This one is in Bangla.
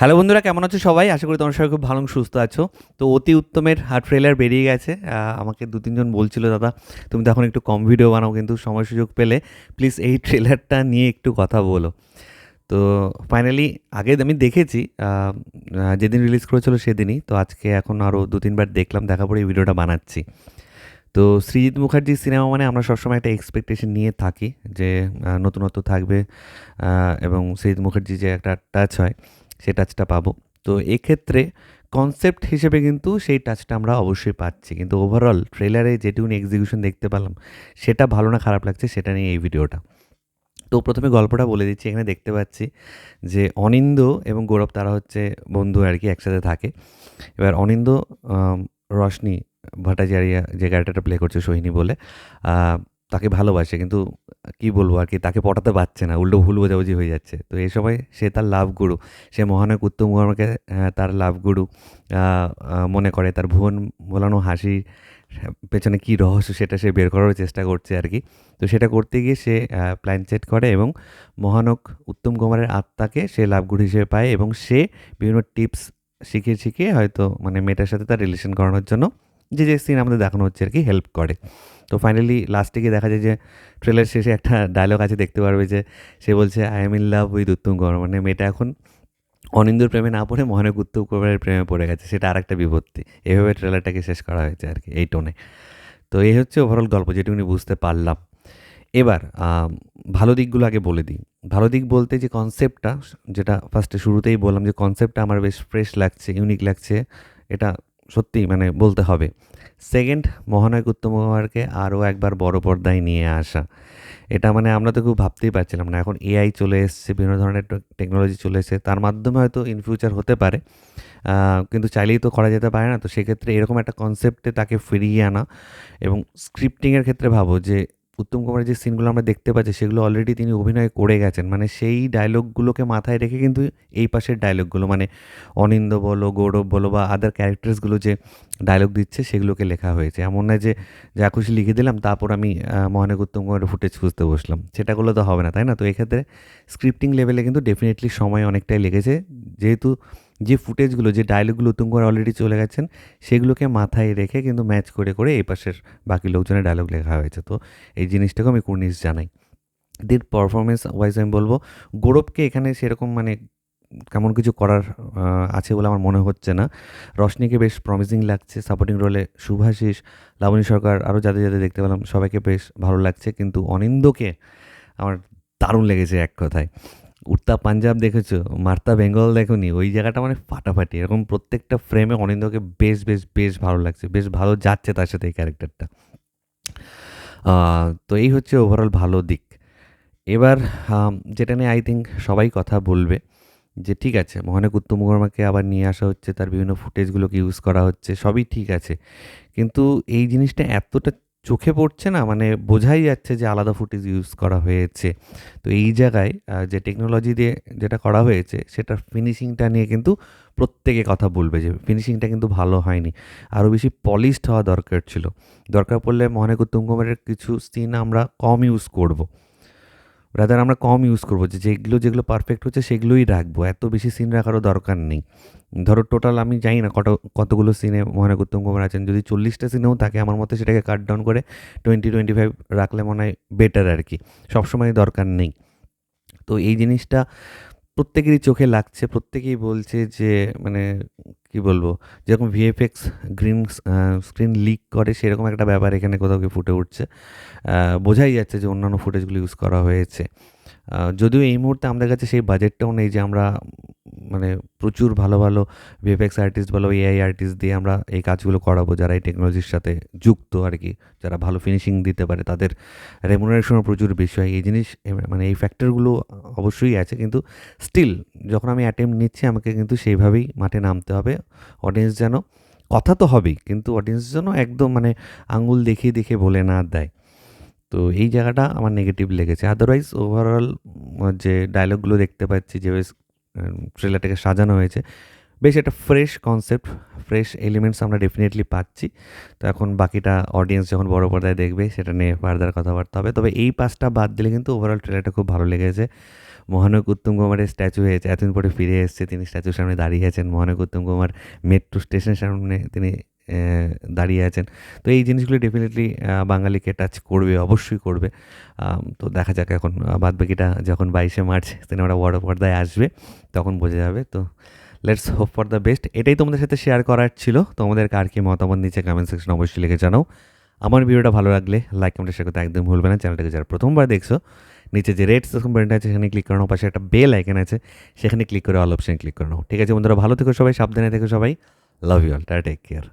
হ্যালো বন্ধুরা, কেমন আছো সবাই? আশা করি তোমার সবাই খুব ভালো সুস্থ আছো। তো অতি উত্তমের ট্রেলার বেরিয়ে গেছে। আমাকে দু, তিনজন বলছিল, দাদা, তুমি তো এখন একটু কম ভিডিও বানাও, কিন্তু সময় সুযোগ পেলে প্লিজ এই ট্রেলারটা নিয়ে একটু কথা বলো। তো ফাইনালি আগে আমি দেখেছি যেদিন রিলিজ করেছিল সেদিনই। তো আজকে এখন আরও দু, তিনবার দেখলাম দেখা পরে এই ভিডিওটা বানাচ্ছি। তো সৃজিৎ মুখার্জির সিনেমা মানে আমরা সবসময় একটা এক্সপেকটেশন নিয়ে থাকি যে নতুনত্ব থাকবে এবং সৃজিৎ মুখার্জি যে একটা টাচ হয়। সেই টাচটা পাবো। তো এক্ষেত্রে কনসেপ্ট হিসেবে কিন্তু সেই টাচটা আমরা অবশ্যই পাচ্ছি। কিন্তু ওভারঅল ট্রেলারে যেটুকুনি এক্সিকিউশন দেখতে পেলাম, সেটা ভালো না খারাপ লাগছে, সেটা নিয়ে এই ভিডিওটা। তো প্রথমে গল্পটা বলে দিচ্ছি, এখানে দেখতে পাচ্ছি যে অনিন্দ এবং গৌরব তারা হচ্ছে বন্ধু আর কি, একসাথে থাকে। এবার অনিন্দ রশনি ভট্টাচার্য যে ক্যারেক্টারটা প্লে করছে, সোহিনী বলে তাকে ভালোবাসে, কিন্তু কি বলব আর কি, তাকে পটাতে পারছে না, উল্টো ভুল বোঝাবুঝি হয়ে যাচ্ছে। তো এই সময় সে তার লাভ গুরু, সে মহানায়ক উত্তম কুমারকে তার লাভ গুরু মনে করে, তার ভুবন বলানো হাসি, পেছনে কী রহস্য সেটা সে বের করার চেষ্টা করছে আর কি। তো সেটা করতে গিয়ে সে প্ল্যান সেট করে এবং মহানক উত্তম কুমারের আত্মাকে সে লাভগুরু হিসেবে পায় এবং সে বিভিন্ন টিপস শিখে শিখে হয়তো মানে মেয়েটার সাথে তার রিলেশন করানোর জন্য যে যে সিন আমাদের দেখানো হচ্ছে আর কি হেল্প করে। তো ফাইনালি লাস্টে গিয়ে দেখা যায় যে ট্রেলার শেষে একটা ডায়লগ আছে, দেখতে পারবে যে সে বলছে I am in love with Uttam Kumar মানে মেয়েটা এখন অনিন্দুর প্রেমে না পড়ে মহানক উত্তম কুমারের প্রেমে পড়ে গেছে। সেটা আর একটা বিপত্তি এভাবে ট্রেলারটাকে শেষ করা হয়েছে আর কি, এই টোনে তো এই হচ্ছে ওভারঅল গল্প যেটুকুনি বুঝতে পারলাম। এবার ভালো দিকগুলো আগে বলে দিই। ভালো দিক বলতে যে কনসেপ্টটা যেটা ফার্স্টে শুরুতেই বললাম যে কনসেপ্টটা আমার বেশ ফ্রেশ লাগছে ইউনিক লাগছে। এটা সত্যি মানে বলতে হবে। সেকেন্ড মহানায়ক উত্তম কুমারকে আরও একবার বড় পর্দায় নিয়ে আসা। এটা মানে আমরা তো খুব ভাবতেই পারছিলাম না। এখন এআই চলে এসছে, বিভিন্ন ধরনের টেকনোলজি চলে এসেছে। তার মাধ্যমে হয়তো ইন ফিউচার হতে পারে। কিন্তু চাইলেই তো করা যেতে পারে না। তো সেক্ষেত্রে এরকম একটা কনসেপ্টে তাকে ফিরিয়ে আনা এবং স্ক্রিপ্টিংয়ের ক্ষেত্রে ভাবো যে উত্তম কুমারের যে সিনগুলো আমরা দেখতে পাচ্ছি, সেগুলো অলরেডি তিনি অভিনয় করে গেছেন। মানে সেই ডায়লগগুলোকে মাথায় রেখে কিন্তু এই পাশের ডায়লগগুলো মানে অনিন্দ বলো, গৌরব বলো বা আদার ক্যারেক্টার্সগুলো যে ডায়লগ দিচ্ছে, সেগুলোকে লেখা হয়েছে। এমন না যে যা খুশি লিখে দিলাম, তারপর আমি মহানক উত্তম কুমারের ফুটেজ খুঁজতে বসলাম। সেটাগুলো তো হবে না, তাই না? তো এক্ষেত্রে স্ক্রিপ্টিং লেভেলে কিন্তু ডেফিনেটলি সময় অনেকটাই লেগেছে। যেহেতু যে ফুটেজগুলো, যে ডায়লগগুলো উত্তম কুমার অলরেডি চলে গেছেন, সেগুলোকে মাথায় রেখে কিন্তু ম্যাচ করে করে এই পাশের বাকি লোকজনের ডায়লগ লেখা হয়েছে। তো এই জিনিসটাকেও আমি কুর্নিশ জানাই। দির পারফরমেন্স ওয়াইজ আমি বলব, গৌরবকে এখানে সেরকম মানে কেমন কিছু করার আছে বলে আমার মনে হচ্ছে না। রশনিকে বেশ প্রমিসিং লাগছে সাপোর্টিং রোলে শুভাশিস, লাবণী সরকার আরও যাদের যাদের দেখতে পেলাম, সবাইকে বেশ ভালো লাগছে। কিন্তু অনিন্দকে আমার দারুণ লেগেছে এক কথায়। উত্তা পাঞ্জাব দেখেছ? মার্তা বেঙ্গল দেখোনি? ওই জায়গাটা মানে ফাটাফাটি। এরকম প্রত্যেকটা ফ্রেমে অনিন্দকে বেশ বেশ বেশ ভালো লাগছে। বেশ ভালো যাচ্ছে তার সাথে এই ক্যারেক্টারটা তো এই হচ্ছে ওভারঅল ভালো দিক। এবার যেটা নিয়ে আই থিঙ্ক সবাই কথা বলবে, যে ঠিক আছে মহানক উত্তম কুমারকে আবার নিয়ে আসা হচ্ছে, তার বিভিন্ন ফুটেজগুলোকে ইউজ করা হচ্ছে, সবই ঠিক আছে। কিন্তু এই জিনিসটা এতটা চোখে পড়ছে না মানে বোঝাই যাচ্ছে যে আলাদা ফুটেজ ইউজ করা হয়েছে। তো এই জায়গায় যে টেকনোলজি দিয়ে যেটা করা হয়েছে, সেটার ফিনিশিংটা নিয়ে কিন্তু প্রত্যেকে কথা বলবে যে ফিনিশিংটা কিন্তু ভালো হয়নি। আরও বেশি পলিশড হওয়া দরকার ছিল। দরকার পড়লে উত্তম কুমারের কিছু সিন আমরা কম ইউজ করব। রাদার আমরা কম ইউজ করব, যে যেগুলো যেগুলো পারফেক্ট হচ্ছে, সেগুলোই রাখব। এত বেশি সিন রাখারও দরকার নেই। ধরো টোটাল আমি জানি না কত, কতগুলো সিনে মহানক উত্তম কুমার আছেন। যদি চল্লিশটা সিনেও থাকে, আমার মতে সেটাকে কাট ডাউন করে টোয়েন্টি টোয়েন্টি ফাইভ রাখলে মনে হয় বেটার আর কি। সবসময় দরকার নেই। তো এই জিনিসটা প্রত্যেকেরই চোখে লাগছে, প্রত্যেকেই বলছে যে মানে কি বলব? যেরকম ভিএফএক্স গ্রিন স্ক্রিন লিক করে, সেরকম একটা ব্যাপার এখানে কোথাও ফুটে উঠছে। বোঝাই যাচ্ছে যে অন্যান্য ফুটেজগুলো ইউজ করা হয়েছে। যদিও এই মুহূর্তে আমাদের কাছে সেই বাজেটটাও নেই যে আমরা মানে প্রচুর ভালো ভালো ভিএফএক্স আর্টিস্ট বলো এআই আর্টিস্ট দিয়ে আমরা এই কাজগুলো করাবো, যারা এই টেকনোলজির সাথে যুক্ত আর কি, যারা ভালো ফিনিশিং দিতে পারে, তাদের রেমুনারেশনও প্রচুর বেশি হয়। এই জিনিস মানে এই ফ্যাক্টরগুলো অবশ্যই আছে, কিন্তু স্টিল যখন আমি অ্যাটেম্প নিচ্ছি, আমাকে কিন্তু সেইভাবেই মাঠে নামতে হবে। অডিয়েন্স যেন, কথা তো হবেই, কিন্তু অডিয়েন্স যেন একদম মানে আঙুল দেখিয়ে দেখে বলে না দেয়। তো এই জায়গাটা আমার নেগেটিভ লেগেছে। আদারওয়াইজ ওভারঅল যে ডায়লগগুলো দেখতে পাচ্ছি, যে ট্রেলারটাকে সাজানো হয়েছে, বেশ একটা ফ্রেশ কনসেপ্ট ফ্রেশ এলিমেন্টস আমরা ডেফিনেটলি পাচ্ছি। তো এখন বাকিটা অডিয়েন্স যখন বড় পর্দায় দেখবে, সেটা নিয়ে ফার্দার কথাবার্তা হবে। তবে এই পাঁচটা বাদ দিলে কিন্তু ওভারঅল ট্রেলারটা খুব ভালো লেগেছে। মহানক উত্তম কুমারের স্ট্যাচু হয়েছে, এতদিন পরে ফিরে এসেছে, তিনি স্ট্যাচুর সামনে দাঁড়িয়ে আছেন। মহানক উত্তম কুমার মেট্রো স্টেশনের সামনে তিনি দাঁড়িয়ে আছেন। তো এই জিনিসগুলো ডেফিনেটলি বাঙালিকে টাচ করবে, অবশ্যই করবে। তো দেখা যাক এখন বাদ বাকিটা যখন বাইশে মার্চ সিনেমাটা বড় পর্দায় আসবে, তখন বোঝা যাবে। তো let's hope for the best এটাই তোমাদের সাথে শেয়ার করার ছিল। তোমাদের কার কি মতামত নিচে কমেন্ট সেকশন অবশ্যই লিখে জানাও। আমার ভিডিওটা ভালো লাগলে লাইক কমেন্ট শেয়ার করতে একদম ভুলবে না। চ্যানেলটাকে যারা প্রথমবার দেখছ, নিচে যে রেড বাটনটা আছে, সেখানে ক্লিক করে নাও, পাশে একটা বেল আইকন আছে, সেখানে ক্লিক করে অল অপশন ক্লিক করে ঠিক আছে বন্ধুরা, ভালো থেকো সবাই, সাবধানে থেকো সবাই। Love you all tata take care